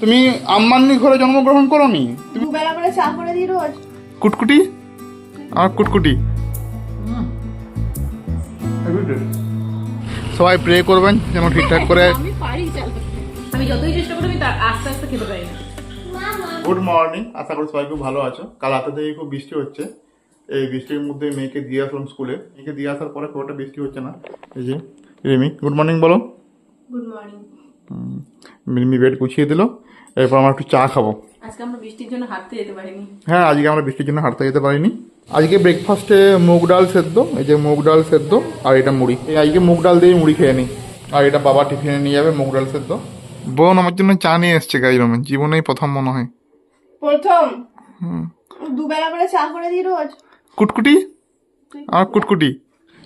তুমি আম্মান্নি ঘরে জন্মগ্রহণ করনি? তুমি দুবেলা করে চা করে দিই রোজ। কুটকুটি? আর কুটকুটি? সবাই প্রে করবেন যেন ঠিকঠাক করে। আমি পারি আমি যতই চেষ্টা করি আমি তার আস্তে আস্তে খেতে পারি না। গুড মর্নিং আশা করি সবাই খুব ভালো আছো। কাল রাতে থেকে খুব বৃষ্টি হচ্ছে। এই বৃষ্টির মধ্যে মেয়েকে দিয়ে আসলাম স্কুলে। মেয়েকে দিয়ে আসার পরে খুব একটা বৃষ্টি হচ্ছে না। এই যে রিমি গুড মর্নিং বলো। গুড মর্নিং রিমি বেড গুছিয়ে দিল। এরপর আমরা একটু চা খাব। আজকে আমরা বৃষ্টির জন্য হাঁটতে যেতে পারিনি। হ্যাঁ আজকে আমরা বৃষ্টির জন্য হাঁটতে যেতে পারিনি। আজকে ব্রেকফাস্টে মুগ ডাল সেদ্ধ এই যে মুগ ডাল সেদ্ধ আর এটা মুড়ি। এই আজকে মুগ ডাল দিয়ে মুড়ি খেয়ে নিই আর এটা বাবা টিফিনে নিয়ে যাবে মুগ ডাল সেদ্ধ। বোন আমার জন্য চা নিয়ে এসছে গাই রমেন জীবনেই প্রথম মনে হয়। প্রথম? দুবেলা করে চা করে দিই রোজ? কুটকুটি? আর কুটকুটি।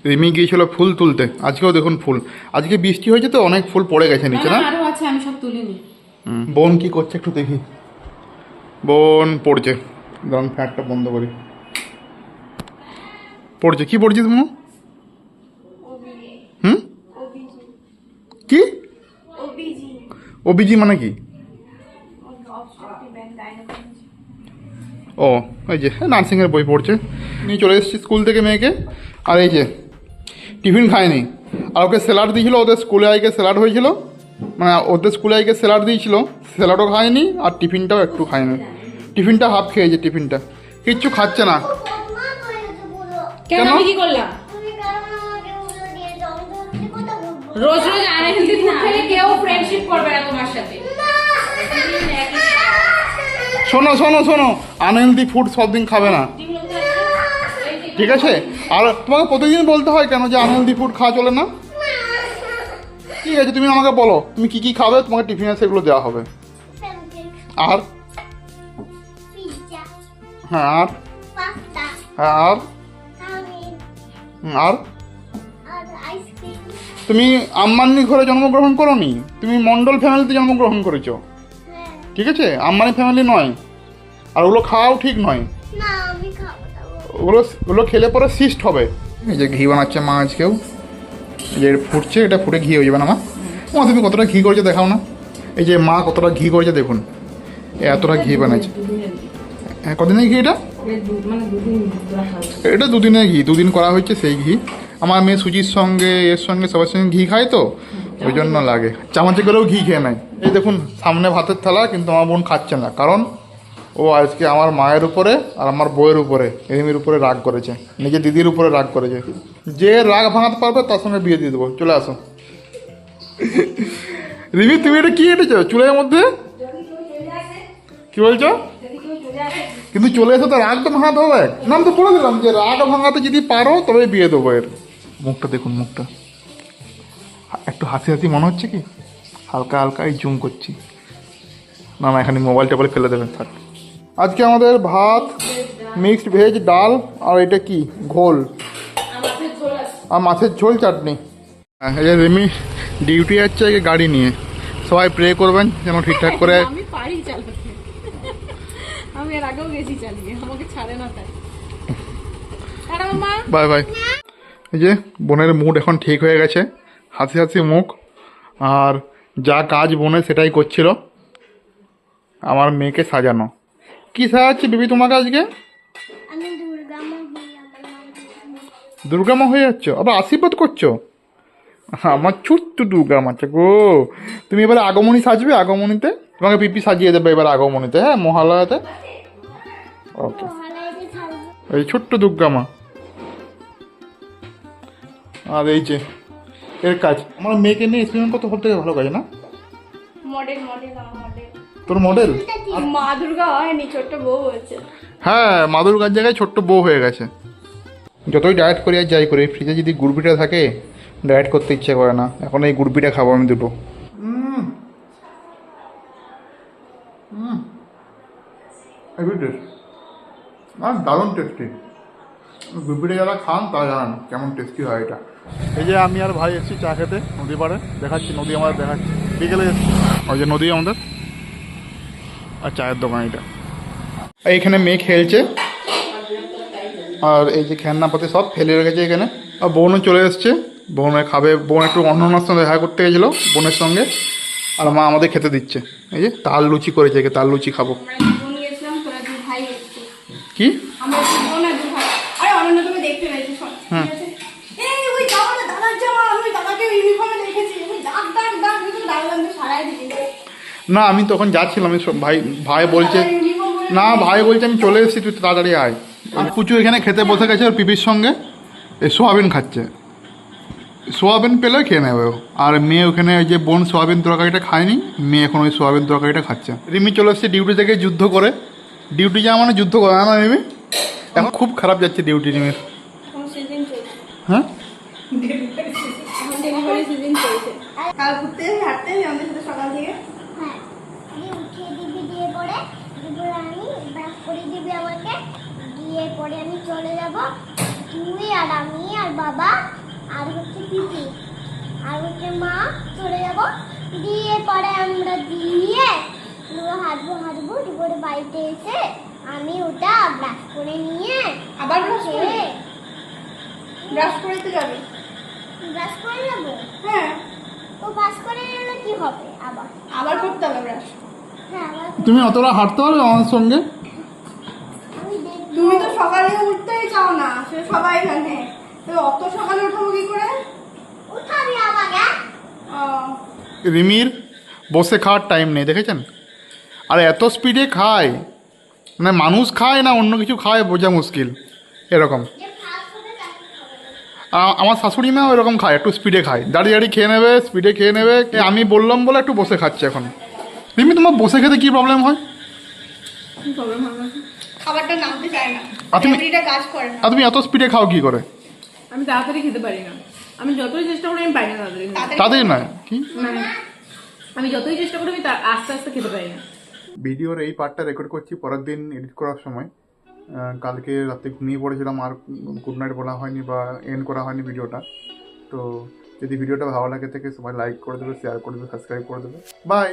রিমি গিয়েছিল ফুল তুলতে। আজকেও দেখুন ফুল। আজকে বৃষ্টি হয়েছে তো অনেক ফুল পড়ে গেছে নিচে না? আরও আছে আমি সব তুলিনি। বোন কি করছে একটু দেখি। বোন পড়ছে। দাঁড়ান ফ্যাটটা বন্ধ করি। পড়ছে। কি পড়ছিস মু হুম? কি? ওবিজি মানে কি? ও, এই যে নার্সিংয়ের বই পড়ছে। নিয়ে চলে এসেছি স্কুল থেকে মেয়েকে। আর এই যে, টিফিন খায়নি। আর ওকে স্যালাড দিয়েছিল, ওদের স্কুলে আইকে স্যালাড হয়েছিল। মানে ওদের স্কুলে আইকে স্যালাড দিয়েছিল স্যালাডও খায়নি আর টিফিনটাও একটু খায়নি। টিফিনটা হাফ খেয়েছে টিফিনটা। কিচ্ছু খাচ্ছে না। কেন? কেন? কি করলাম? রোজ রোজ আনহেলদি ফুড খেলে কেউ ফ্রেন্ডশিপ করবে না তোমার সাথে। শোনো শোনো শোনো। আনহেলদি ফুড সব দিন খাবে না। ঠিক আছে। আর তোমাকে প্রতিদিন বলতে হয় কেন যে আনহেলদি ফুড খাওয়া চলে না? ঠিক আছে তুমি আমাকে বলো তুমি কি কি খাবে? তোমাকে টিফিনে সেগুলো দেওয়া হবে। আর? হ্যাঁ আর? হ্যাঁ আর আর? তুমি আম্বানি ঘরে জন্মগ্রহণ করনি? তুমি মন্ডল ফ্যামিলিতে জন্মগ্রহণ করেছ? ঠিক আছে? আম্বানি ফ্যামিলি নয়। আর ওগুলো খাওয়াও ঠিক নয়। ওগুলো ওগুলো খেলে পরে সিস্ট হবে। এই যে ঘি বানাচ্ছে মা আজকেও। এই যে ফুটছে, এটা ফুটে ঘি হয়ে যাবে না মা। ও তুমি কতটা ঘি করেছে দেখাও না। এই যে মা কতটা ঘি করেছে দেখুন। এতটা ঘি বানাইছে। হ্যাঁ কদিনের ঘি এটা? এটা দুদিনের ঘি, দুদিন করা হয়েছে সেই ঘি। আমার মেয়ে সুজির সঙ্গে, এর সঙ্গে সবার সঙ্গে ঘি খায় তো, ওই জন্য লাগে। চামচে করেও ঘি খেয়ে নেয়। এই দেখুন, সামনে ভাতের থালা, কিন্তু আমার বোন খাচ্ছে না। কারণ ও আজকে আমার মায়ের উপরে আর আমার বইয়ের উপরে এরিমির উপরে রাগ করেছে, নিজের দিদির উপরে রাগ করেছে। যে রাগ ভাঙাতে পারবে তার সঙ্গে বিয়ে দিয়ে দেবো। চলে আসো। রিমি, তুমি এটা কি এটেছো চুলের মধ্যে? কি বলছো? কিন্তু চলে এসে তো রাগ তো ভাঙাতে হবে। নাম তো বলে দিলাম যে রাগ ভাঙাতে যদি পারো, তবে বিয়ে দেবো এর। মুখটা দেখুন, মুখটা। একটু হাসি হাসি মনে হচ্ছে কি? হালকা হালকা এই জুম করছি। না না, এখানে মোবাইলটা বলে ফেলে দেবেন, থাক। আজকে আমাদের ভাত মিক্সড ভেজ ডাল আর এটা কি? ঘোল। আর মাছের ঝোল চাটনি। হ্যাঁ, এই যে রিমি ডিউটি যাচ্ছে গাড়ি নিয়ে। সবাই প্রে করবেন যেন ঠিকঠাক করে আমি পারি চাল আমি এর আগেও গেছি চালিয়ে আমাকে ছাড়ে না তাই। Bye bye. এই যে বোনের মুড এখন ঠিক হয়ে গেছে হাসি হাসি মুখ। আর যা কাজ বোনে সেটাই করছিল আমার মেয়েকে সাজানো। কি সাজাচ্ছে বিবি তোমাকে আজকে আমি দুর্গা মা হই আমার নাম দুর্গা মা হয়ে যাচ্ছ? আবার আশীর্বাদ করছ? আমার ছোট্ট দুর্গা মাছে গো। তুমি এবারে আগমনী সাজবে আগমনীতে? তোমাকে পিপি সাজিয়ে দেবে এবার আগমনীতে হ্যাঁ মহালয়াতে? ওকে মহালয়াতে এই ছোট্ট দুর্গা মা। আর এই যে এর কাজ। আমার মেয়েকে নিয়ে এক্সপেরিমেন্ট করতে সব থেকে ভালো কাজ না? Model model model. তোর মডেল? মা দুর্গা হয়নি ছোট্ট বউ হয়েছে। হ্যাঁ মাদুর গাছ জায়গায় ছোট্ট বউ হয়ে গেছে। যতই ডায়েট করি আর যাই করি ফ্রিজে যদি গুড়পিটা থাকে ডায়েট করতে ইচ্ছে করে না। এখন এই গুড়পিটা খাব আমি দুটো। আর দারুণ টেস্টি গুড়পিটা যারা খান তারা জানান কেমন টেস্টি হয় এটা। এই যে আমি আর ভাই এসেছি চা খেতে নদী পাড়ে। দেখাচ্ছি নদী আমাদের দেখাচ্ছি। বিকেলে এসেছি। ওই যে নদী আমাদের। আর চায়ের দোকান এটা। এইখানে মেয়ে খেলছে। আর এই যে খেলনাপাতি সব ফেলে রেখেছে এখানে। আর বোনও চলে এসছে। বোনে খাবে। বোন একটু অন্যান্যর সঙ্গে দেখা করতে গেছিল বোনের সঙ্গে। আর মা আমাদের খেতে দিচ্ছে। এই যে তাল লুচি করেছে তাল লুচি খাব। কি আমরা দু বোন আর দু ভাই আরে অনন্য তুমি দেখতে পেয়েছি শোন হুম। ঠিক আছে? এই ওই জামাটা দাদার জামা আমি ওই দাদাকে ইউনিফর্মে দেখেছি ওই দাগ দাগ দাগ কিন্তু দাগ দাগ দিয়ে সারাই দিবি না আমি তখন যাচ্ছিলাম ভাই ভাই বলছে না ভাই বলছে আমি চলে এসেছি তুই তাড়াতাড়ি আয়। আর পুচু এখানে খেতে বসে গেছে ওর পিপির সঙ্গে এই সোয়াবিন খাচ্ছে। সোয়াবিন পেলে খেয়ে নেবে ও। আর মেয়ে ওখানে ওই যে বোন সোয়াবিন তরকারিটা খায়নি মেয়ে এখন ওই সোয়াবিন তরকারিটা খাচ্ছে। রিমি চলে এসছে ডিউটি থেকে যুদ্ধ করে। ডিউটি যাওয়া মানে যুদ্ধ করে না রিমি? এখন খুব খারাপ যাচ্ছে ডিউটি রিমির। হ্যাঁ? কাল ঘুরতে হাঁটতে আমাদের সাথে সকাল থেকে। হ্যাঁ দিয়ে উঠিয়ে দিবি দিয়ে পরে তারপরে আমি ব্রাশ করে দিবি আমাকে। দিয়ে পরে আমি চলে যাব তুই আর আমি আর বাবা আর হচ্ছে পিপি আর হচ্ছে মা চলে যাব। দিয়ে পরে আমরা দিয়ে পুরো হাঁটবো হাঁটবো পরে বাড়িতে এসে আমি ওটা ব্রাশ করে নিয়ে আবার ব্রাশ করে ব্রাশ করে তো যাবি? ব্রাশ করে নেব হ্যাঁ। ও ব্রাশ করে নিলে কি হবে? আবার। আবার করতে হবে ব্রাশ হ্যাঁ আবার তুমি অতটা হাঁটতে পারবে আমার সঙ্গে? আমি দেখব। তুমি তো সকালে উঠতেই চাও না সে সবাই জানে। তো অত সকালে উঠাবো কি করে? উঠাবি আমাকে রিমির বসে খাওয়ার টাইম নেই দেখেছেন? আর এত স্পিডে খায়। মানে মানুষ খায় না অন্য কিছু খায় বোঝা মুশকিল। এরকম যে ফাস্ট হবে তাকে খাবে আ- আমার শাশুড়ি মা ওইরকম খায় একটু স্পিডে খায়। দাঁড়িয়ে দাঁড়িয়ে খেয়ে নেবে স্পিডে খেয়ে নেবে আমি বললাম বলে একটু বসে খাচ্ছে এখন। রিমি তোমার বসে খেতে কী প্রবলেম হয়? খাবারটা নামতে চায় না। তুমি- কাজ করে না। তুমি এত স্পিডে খাও কী করে? আমি তাড়াতাড়ি খেতে পারি না। আমি যতই চেষ্টা করি আমি পারি না তাড়াতাড়ি তাড়াতাড়ি তাদের নয়? কি? আমি যতই চেষ্টা করি আমি আস্তে আস্তে খেতে পারি না। ভিডিওর এই পার্টটা রেকর্ড করছি পরের দিন এডিট করার সময়। কালকে রাতে ঘুমিয়ে পড়েছিলাম আর গুড নাইট বলা হয়নি বা এন্ড করা হয়নি ভিডিওটা। তো যদি ভিডিওটা ভালো লাগে থেকে সবাই লাইক করে দেবে শেয়ার করে দেবে সাবস্ক্রাইব করে দেবে। বাই